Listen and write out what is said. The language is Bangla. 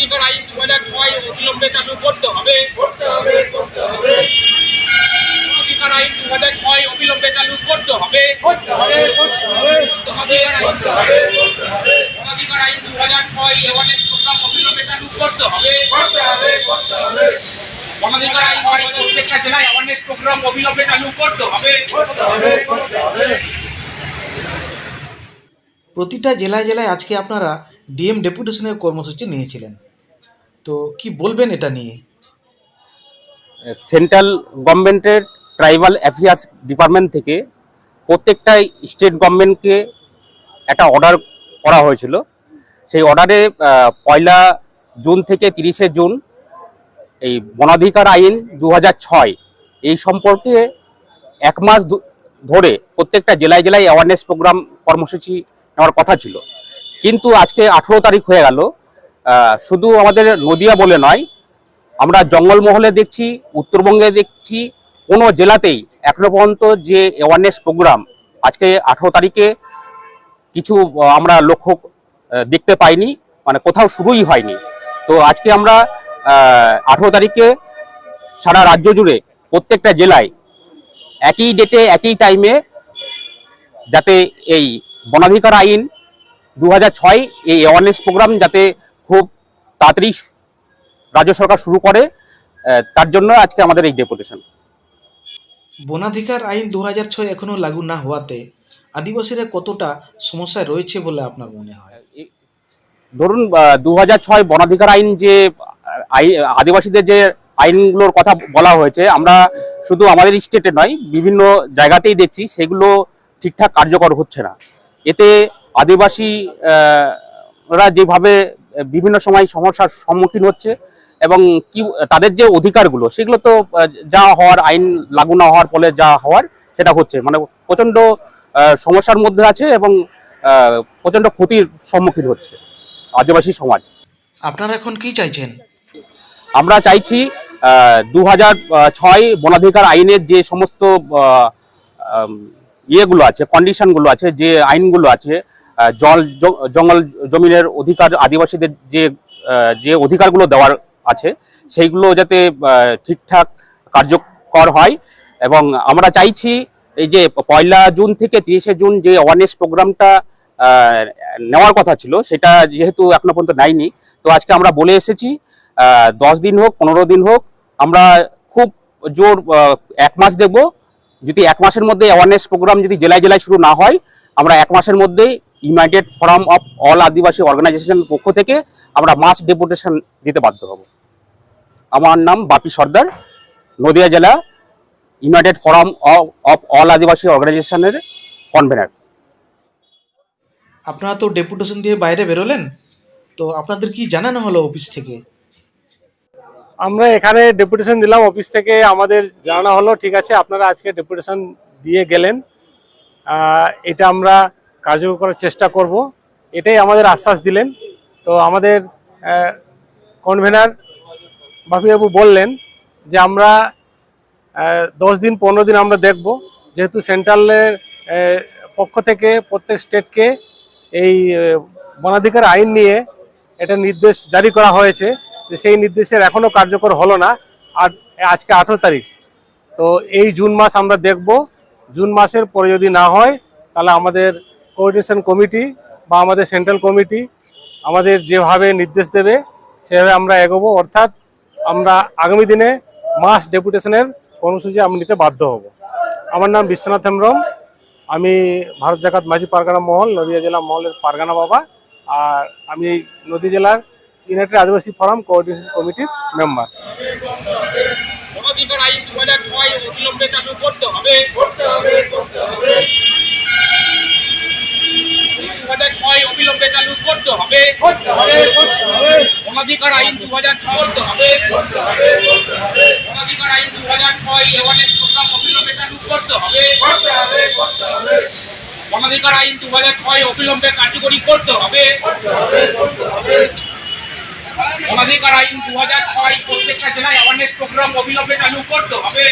বনাধিকার আইন দু হাজার ছয় অবিলম্বে চালু করতে হবে করতে হবে করতে হবে বনাধিকার আইন দু হাজার ছয় অবিলম্বে চালু করতে হবে করতে হবে করতে হবে বনাধিকার আইন করতে হবে করতে হবে বনাধিকার আইন দু হাজার ছয় অ্যাওয়ারনেস প্রোগ্রাম অবিলম্বে চালু করতে হবে করতে হবে করতে হবে বনাধিকার আইন প্রত্যেকটা জেলায় অ্যাওয়ারনেস প্রোগ্রাম অবিলম্বে চালু করতে হবে করতে হবে করতে হবে প্রতিটা জেলায় জেলায় আজকে আপনারা ডিএম ডেপুটেশনের কর্মসূচি নিয়েছিলেন। তো কি বলবেন এটা নিয়ে? সেন্ট্রাল গভর্নমেন্টের ট্রাইবাল অ্যাফেয়ার্স ডিপার্টমেন্ট থেকে প্রত্যেকটা স্টেট গভর্নমেন্টকে একটা অর্ডার করা হয়েছিল। সেই অর্ডারে পয়লা জুন থেকে তিরিশে জুন, এই বনাধিকার আইন দু এই সম্পর্কে এক মাস ধরে প্রত্যেকটা জেলায় জেলায় অ্যাওয়ারনেস প্রোগ্রাম কর্মসূচি নেওয়ার কথা ছিল। কিন্তু আজকে আঠেরো তারিখ হয়ে গেল। শুধু আমাদের নদিয়া বলে নয়, আমরা জঙ্গলমহলে দেখছি, উত্তরবঙ্গে দেখছি, কোনো জেলাতেই এখনও পর্যন্ত যে অ্যাওয়ারনেস প্রোগ্রাম আজকে আঠেরো তারিখে কিছু আমরা লক্ষ্য দেখতে পাইনি মানে কোথাও শুরুই হয়নি। তো আজকে আমরা আঠেরো তারিখে সারা রাজ্য জুড়ে প্রত্যেকটা জেলায় একই ডেটে একই টাইমে যাতে এই বনাধিকার আইন দু এই অ্যাওয়ারনেস প্রোগ্রাম যাতে খুব তাড়াতাড়ি রাজ্য সরকার শুরু করে তার জন্য আজকে আমাদের এই ডেপুটেশন বনাধিকার আইন দু হাজার ছয় এখনও লাগু না হওয়াতে আদিবাসীরা কতটা সমস্যায় রয়েছে বলে আপনার মনে হয়? ধরুন দু হাজার ছয় বনাধিকার আইন যে আদিবাসীদের যে আইনগুলোর কথা বলা হয়েছে আমরা শুধু আমাদের স্টেটে নয় বিভিন্ন জায়গাতেই দেখছি সেগুলো ঠিকঠাক কার্যকর হচ্ছে না। এতে আদিবাসী আহ, রা যেভাবে বিভিন্ন সময় সমস্যার সম্মুখীন হচ্ছে এবং কি তাদের যে অধিকারগুলো সেগুলো তো যা হওয়ার আইন লাগু না হওয়ার ফলে যা হওয়ার সেটা হচ্ছে। মানে প্রচণ্ড সমস্যার মধ্যে আছে এবং আহ, প্রচণ্ড ক্ষতির সম্মুখীন হচ্ছে আদিবাসী সমাজ। আপনারা এখন কি চাইছেন? আমরা চাইছি দু হাজার ছয় বনাধিকার আইনের যে সমস্ত ইয়েগুলো আছে কন্ডিশনগুলো আছে যে আইনগুলো আছে জল জঙ্গল জমিনের অধিকার আদিবাসীদের যে যে অধিকারগুলো দেওয়ার আছে, সেইগুলো যাতে ঠিকঠাক কার্যকর হয়। এবং আমরা চাইছি এই যে পয়লা জুন থেকে তিরিশে জুন যে অ্যাওয়ারনেস প্রোগ্রামটা নেওয়ার কথা ছিল, সেটা যেহেতু এখনও পর্যন্ত নেয়নি, তো আজকে আমরা বলে এসেছি দশ দিন হোক, পনেরো দিন হোক, আমরা খুব জোর এক মাস দেখব। যদি এক মাসের মধ্যে অ্যাওয়ারনেস প্রোগ্রাম যদি জেলায় জেলায় শুরু না হয়, আমরা এক মাসের মধ্যেই united forum of all Adivasi organisation পক্ষ থেকে আমরা মাস ডেপুটেশন দিতে বাধ্য হব। আমার নাম বাপি সর্দার নদিয়া জেলা united forum of all Adivasi অর্গানাইজেশনের কনভেনার। আপনারা তো ডেপুটেশন দিয়ে বাইরে বেরোলেন তো আপনাদের কি জানানো হলো অফিস থেকে? আমরা এখানে ডেপুটেশন দিলাম অফিস থেকে আমাদের জানানো হলো ঠিক আছে আপনারা আজকে ডেপুটেশন দিয়ে গেলেন। এটা আমরা কার্যকর করার চেষ্টা করব। এটাই আমাদের আশ্বাস দিলেন। তো আমাদের কনভেনার বাপিবাবু বললেন যে আমরা দশ দিন, পনেরো দিন আমরা দেখব। যেহেতু সেন্ট্রালের পক্ষ থেকে প্রত্যেক স্টেটকে এই বনাধিকার আইন নিয়ে এটা নির্দেশ জারি করা হয়েছে যে সেই নির্দেশের এখনও কার্যকর হলো না। আর আজকে আঠেরো তারিখ। তো এই জুন মাস আমরা দেখব। জুন মাসের পরে যদি না হয়, তাহলে আমাদের কোঅর্ডিনেশন কমিটি বা আমাদের সেন্ট্রাল কমিটি আমাদের যেভাবে নির্দেশ দেবে সেভাবে আমরা এগোবো। অর্থাৎ আমরা আগামী দিনে মাস ডেপুটেশনের কর্মসূচি আমি নিতে বাধ্য হব। আমার নাম বিশ্বনাথ হেমব্রম। আমি ভারত জাকাত মাঝি পারগানা মহল নদীয়া জেলা মহলের পারগানা বাবা। আর আমি এই নদী জেলার ইউনাইটেড আদিবাসী ফোরাম কোঅর্ডিনেশন কমিটির মেম্বার অবিলম্বে চালু করতে হবে। করতে হবে করতে হবে দু হাজার ছয় অবিলম্বে চালু করতে হবে। করতে আইন দু হাজার ছয় করতে হবে। বনাধিকার আইন দু হাজার ছয় অ্যাওয়ারনেস অবিলম্বে চালু করতে হবে। করতে আইন দু হাজার ছয় অবিলম্বে কার্যকরী করতে হবে। বনাধিকার আইন দু হাজার ছয় প্রত্যেকটা জেলায় অ্যাওয়ারনেস প্রোগ্রাম অবিলম্বে চালু করতে হবে।